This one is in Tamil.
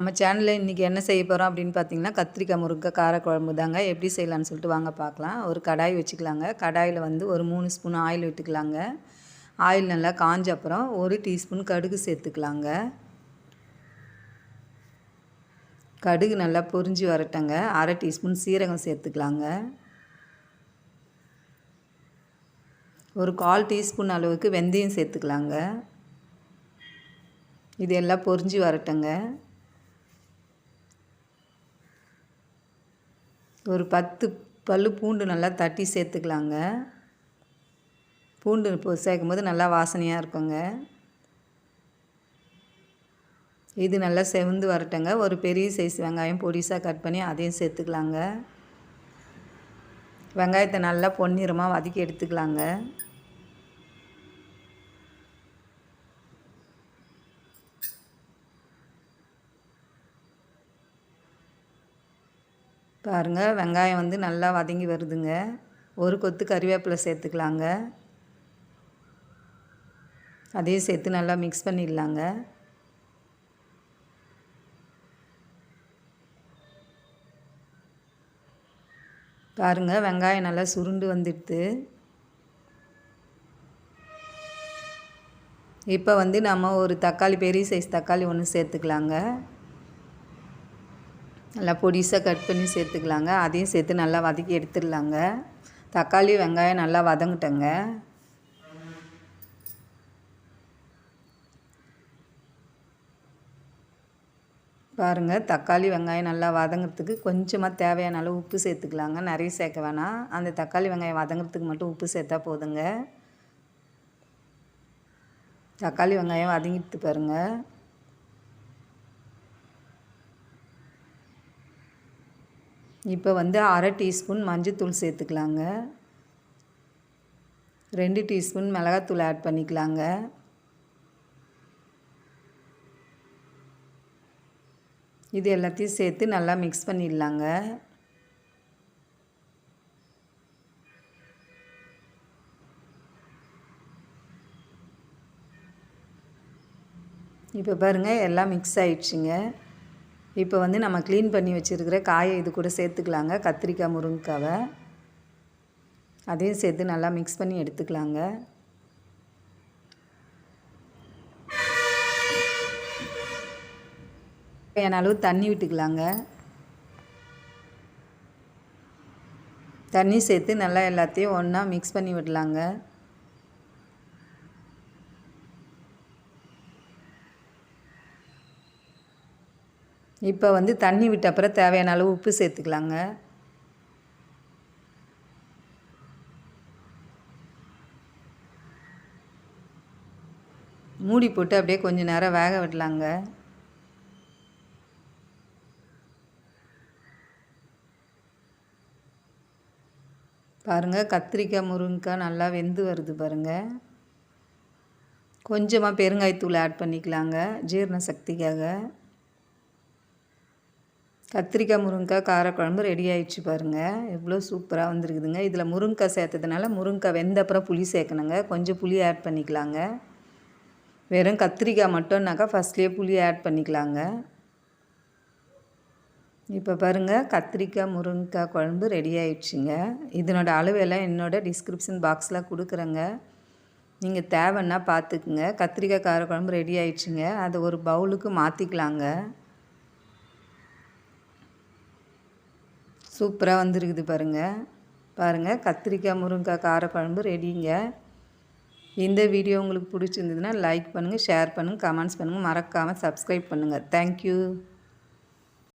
நம்ம சேனலில் இன்றைக்கி என்ன செய்ய போகிறோம் அப்படின்னு பார்த்தீங்கன்னா கத்திரிக்காய் முருங்கை காரக்குழம்பு தாங்க. எப்படி செய்யலான்னு சொல்லிட்டு வாங்க பார்க்கலாம் ஒரு கடாய் வச்சுக்கலாங்க. கடாயில் வந்து ஒரு மூணு ஸ்பூன் ஆயில் விட்டுக்கலாங்க. ஆயில் நல்லா காஞ்ச அப்புறம் ஒரு டீஸ்பூன் கடுகு சேர்த்துக்கலாங்க. கடுகு நல்லா பொரிஞ்சு வரட்டங்க. அரை டீஸ்பூன் சீரகம் சேர்த்துக்கலாங்க. ஒரு கால் டீஸ்பூன் அளவுக்கு வெந்தயம் சேர்த்துக்கலாங்க. இது எல்லாம் பொரிஞ்சு வரட்டங்க. ஒரு பத்து பல் பூண்டு நல்லா தட்டி சேர்த்துக்கலாங்க. பூண்டு இப்போ சேர்க்கும்போது நல்லா வாசனையாக இருக்குங்க. இது நல்லா செவந்து வரட்டுங்க. ஒரு பெரிய சைஸ் வெங்காயம் பொடிசாக கட் பண்ணி அதையும் சேர்த்துக்கலாங்க. வெங்காயத்தை நல்லா பொன்னிறமாக வதக்கி எடுத்துக்கலாங்க. பாருங்கள் வெங்காயம் வந்து நல்லா வதங்கி வருதுங்க. ஒரு கொத்து கறிவேப்பிலை சேர்த்துக்கலாங்க. அதையும் சேர்த்து நல்லா மிக்ஸ் பண்ணிடலாங்க. பாருங்கள் வெங்காயம் நல்லா சுருண்டு வந்துடுது. இப்போ வந்து நம்ம ஒரு தக்காளி பெரிய சைஸ் தக்காளி ஒன்று சேர்த்துக்கலாங்க. நல்லா பொடிசாக கட் பண்ணி சேர்த்துக்கலாங்க. அதையும் சேர்த்து நல்லா வதக்கி எடுத்துடலாங்க. தக்காளி வெங்காயம் நல்லா வதங்கிட்டங்க. பாருங்கள் தக்காளி வெங்காயம் நல்லா வதங்கிறதுக்கு கொஞ்சமாக தேவையான அளவு உப்பு சேர்த்துக்கலாங்க. நிறைய சேர்க்க வேணாம். அந்த தக்காளி வெங்காயம் வதங்கிறதுக்கு மட்டும் உப்பு சேர்த்தா போதுங்க. தக்காளி வெங்காயம் வதங்கிட்டு பாருங்கள் இப்போ வந்து அரை டீஸ்பூன் மஞ்சத்தூள் சேர்த்துக்கலாங்க. ரெண்டு டீஸ்பூன் மிளகாத்தூள் ஆட் பண்ணிக்கலாங்க. இது எல்லாத்தையும் சேர்த்து நல்லா மிக்ஸ் பண்ணிடலாங்க. இப்போ பாருங்கள் எல்லாம் மிக்ஸ் ஆயிடுச்சுங்க. இப்போ வந்து நம்ம க்ளீன் பண்ணி வச்சுருக்கிற காயை இது கூட சேர்த்துக்கலாங்க. கத்திரிக்காய் முருங்கைக்காவை. அதையும் சேர்த்து நல்லா மிக்ஸ் பண்ணி எடுத்துக்கலாங்க. என் அளவு தண்ணி விட்டுக்கலாங்க. தண்ணி சேர்த்து நல்லா எல்லாத்தையும் ஒன்றா மிக்ஸ் பண்ணி விடலாங்க. இப்போ வந்து தண்ணி விட்ட அப்புறம் தேவையான அளவு உப்பு சேர்த்துக்கலாங்க. மூடி போட்டு அப்படியே கொஞ்சம் நேரம் வேக விடலாங்க. பாருங்கள் கத்திரிக்காய் முருங்கைக்காய் நல்லா வெந்து வருது பாருங்கள் கொஞ்சமாக பெருங்காயத்தூள் ஆட் பண்ணிக்கலாங்க ஜீரண சக்திக்காக. கத்திரிக்காய் முருங்கைக்காய் காரக்குழம்பு ரெடி ஆயிடுச்சு பாருங்கள் எவ்வளோ சூப்பராக வந்துருக்குதுங்க. இதில் முருங்கைக்காய் சேர்த்ததுனால முருங்கைக்காய் வெந்த அப்புறம் புளி சேர்க்கணுங்க. கொஞ்சம் புளி ஆட் பண்ணிக்கலாங்க. வெறும் கத்திரிக்காய் மட்டும்னாக்கா ஃபஸ்ட்லேயே புளி ஆட் பண்ணிக்கலாங்க. இப்போ பாருங்கள் கத்திரிக்காய் முருங்கைக்காய் குழம்பு ரெடி ஆயிடுச்சுங்க. இதனோட அளவெல்லாம் என்னோடய டிஸ்கிரிப்ஷன் பாக்ஸில் கொடுக்குறேங்க. நீங்கள் தேவைன்னா பார்த்துக்குங்க கத்திரிக்காய் காரக்குழம்பு ரெடி ஆயிடுச்சுங்க. அதை ஒரு பவுலுக்கு மாற்றிக்கலாங்க சூப்பராக வந்துருக்குது பாருங்கள் பாருங்கள் கத்திரிக்காய் முருங்கைக்காய் காரக்குழம்பு ரெடிங்க இந்த வீடியோ உங்களுக்கு பிடிச்சிருந்ததுன்னா லைக் பண்ணுங்கள் ஷேர் பண்ணுங்கள் கமெண்ட்ஸ் பண்ணுங்கள் மறக்காமல் சப்ஸ்கிரைப் பண்ணுங்கள் தேங்க்யூ